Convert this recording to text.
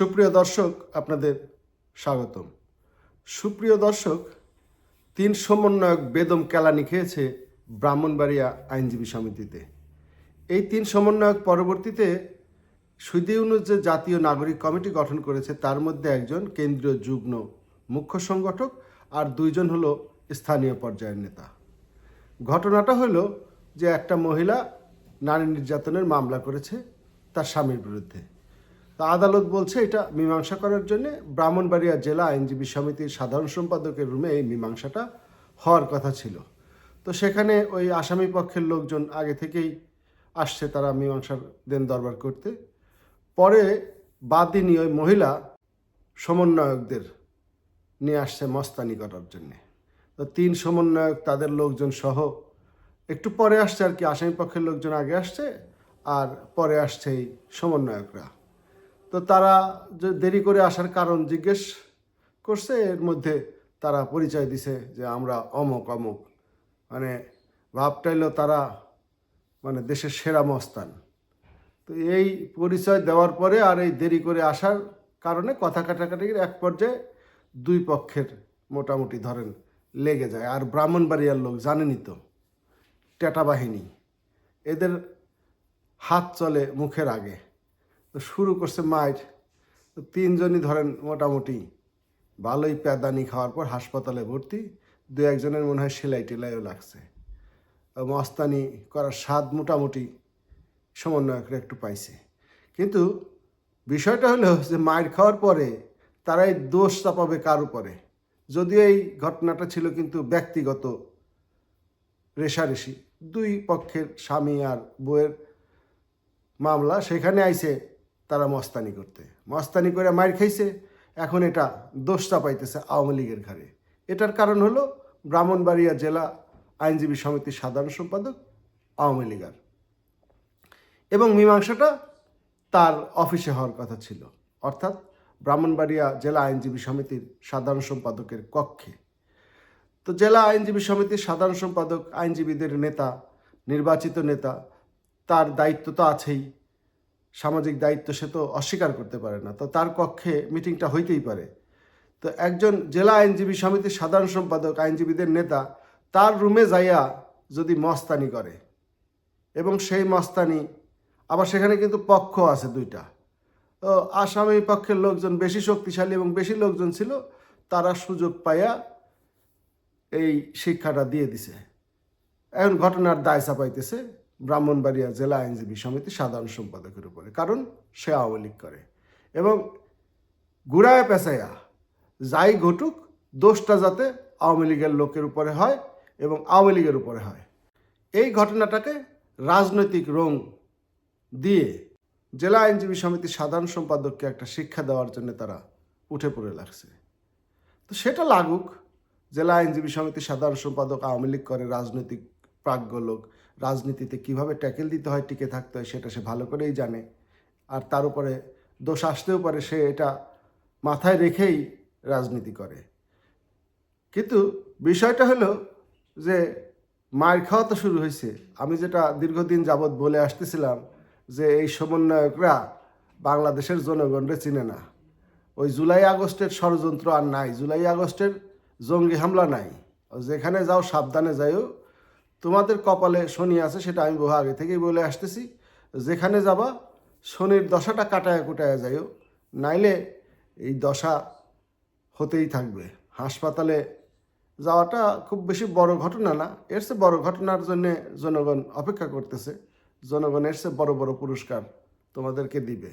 সুপ্রিয় দর্শক, আপনাদের স্বাগতম। সুপ্রিয় দর্শক, তিন সমন্বয়ক বেদম কেলানি খেয়েছে ব্রাহ্মণবাড়িয়া আইনজীবী সমিতিতে। এই তিন সমন্বয়ক পরবর্তীতে সুদী যে জাতীয় নাগরিক কমিটি গঠন করেছে। তার মধ্যে একজন কেন্দ্রীয় যুগ্ম মুখ্য সংগঠক আর দুইজন হলো স্থানীয় পর্যায়ের নেতা। ঘটনাটা হলো যে একটা মহিলা নারী নির্যাতনের মামলা করেছে তার স্বামীর বিরুদ্ধে। তা আদালত বলছে এটা মীমাংসা করার জন্য ব্রাহ্মণবাড়িয়া জেলা আইনজীবী সমিতির সাধারণ সম্পাদকের রুমে এই মীমাংসাটা হওয়ার কথা ছিল। তো সেখানে ওই আসামি পক্ষের লোকজন আগে থেকেই আসছে তারা মীমাংসার দেন দরবার করতে। পরে বাদিনী ওই মহিলা সমন্বয়কদের নিয়ে আসছে মস্তানি করার জন্যে। তো তিন সমন্বয়ক, তাদের লোকজন সহ একটু পরে আসছে আর কি, আসামি পক্ষের লোকজন আগে আসছে আর পরে আসছে এই সমন্বয়করা। তো তারা যে দেরি করে আসার কারণ জিজ্ঞেস করছে, এর মধ্যে তারা পরিচয় দিছে যে আমরা অমক অমক। মানে ভাবটাইলো তারা মানে দেশের সেরা মস্তান। তো এই পরিচয় দেওয়ার পরে আর এই দেরি করে আসার কারণে কথা কাটাকাটির এক পর্যায়ে দুই পক্ষের মোটামুটি ধরেন লেগে যায়। আর ব্রাহ্মণবাড়িয়ার লোক জানেনই তো, টেটা বাহিনী। এদের হাত চলে মুখের আগে। তো শুরু করছে মায়ের। তো তিনজনই ধরেন মোটামুটি ভালোই প্যাদানি খাওয়ার পর হাসপাতালে ভর্তি, দু একজনের মনে হয় সেলাই টেলাইও লাগছে। মস্তানি করার স্বাদ মোটামুটি সমন্বয়করা একটু পাইছে। কিন্তু বিষয়টা হলো যে মায়ের খাওয়ার পরে তারা এই দোষ চাপাবে কার উপরে? যদিও এই ঘটনাটা ছিল কিন্তু ব্যক্তিগত রেশারেশি। দুই পক্ষের স্বামী আর বউয়ের মামলা, সেখানে আইছে তারা মস্তানি করতে। মস্তানি করে মার খাইছে, এখন এটা দোষ চাপাইতেছে আওয়ামী লীগের ঘাড়ে। এটার কারণ হলো ব্রাহ্মণবাড়িয়া জেলা আইনজীবী সমিতির সাধারণ সম্পাদক আওয়ামী লীগার। এবং মীমাংসাটা তার অফিসে হওয়ার কথা ছিল। অর্থাৎ ব্রাহ্মণবাড়িয়া জেলা আইনজীবী সমিতির সাধারণ সম্পাদকের কক্ষে। তো জেলা আইনজীবী সমিতির সাধারণ সম্পাদক, আইনজীবীদের নেতা, নির্বাচিত নেতা, তার দায়িত্ব তো আছেই। সামাজিক দায়িত্ব সে তো অস্বীকার করতে পারে না। তো তার কক্ষে মিটিংটা হইতেই পারে। তো একজন জেলা আইনজীবী সমিতির সাধারণ সম্পাদক, আইনজীবীদের নেতা, তার রুমে যাইয়া যদি মস্তানি করে এবং সেই মস্তানি, আবার সেখানে কিন্তু পক্ষ আছে দুইটা। তো আসামি পক্ষের লোকজন বেশি শক্তিশালী এবং বেশি লোকজন ছিল, তারা সুযোগ পাইয়া এই শিক্ষাটা দিয়ে দিছে। এখন ঘটনার দায় চাপাইতেছে। ব্রাহ্মণবাড়িয়া জেলা আইনজীবী সমিতি সাধারণ সম্পাদকের উপরে, কারণ সে আওয়ামী করে। এবং গুড়ায় পেঁচাইয়া যাই ঘটুক, দোষটা যাতে আওয়ামী লীগের লোকের উপরে হয় এবং আওয়ামী লীগের উপরে হয়। এই ঘটনাটাকে রাজনৈতিক রং দিয়ে জেলা আইনজীবী সমিতির সাধারণ সম্পাদককে একটা শিক্ষা দেওয়ার জন্য তারা উঠে পড়ে লাগছে। তো সেটা লাগুক, জেলা আইনজীবী সমিতির সাধারণ সম্পাদক আওয়ামী লীগ করে, রাজনৈতিক প্রাজ্ঞ লোক। রাজনীতিতে কীভাবে ট্যাকেল দিতে হয়, টিকে থাকতে হয়, সেটা সে ভালো করেই জানে। আর তার উপরে দোষ আসতেও পারে, সে এটা মাথায় রেখেই রাজনীতি করে। কিন্তু বিষয়টা হলো যে মায়ের খাওয়া তো শুরু হয়েছে। আমি যেটা দীর্ঘদিন যাবৎ বলে আসতেছিলাম যে, এই সমন্বয়করা বাংলাদেশের জনগণরে চিনে না। ওই জুলাই আগস্টের ষড়যন্ত্র আর নাই। জুলাই আগস্টের জঙ্গি হামলা নাই। যেখানে যাও, সাবধানে যাইও। তোমাদের কপালে শনি আছে, সেটা আমি বহু আগে থেকেই বলে আসতেছি। যেখানে যাবা, শনির দশাটা কাটায় কুটায় যাইও, নাইলে এই দশা হতেই থাকবে। হাসপাতালে যাওয়াটা খুব বেশি বড় ঘটনা না, এর চেয়ে বড় ঘটনার জন্য জনগণ অপেক্ষা করতেছে। জনগণ এর চেয়ে বড় বড় পুরস্কার তোমাদেরকে দিবে।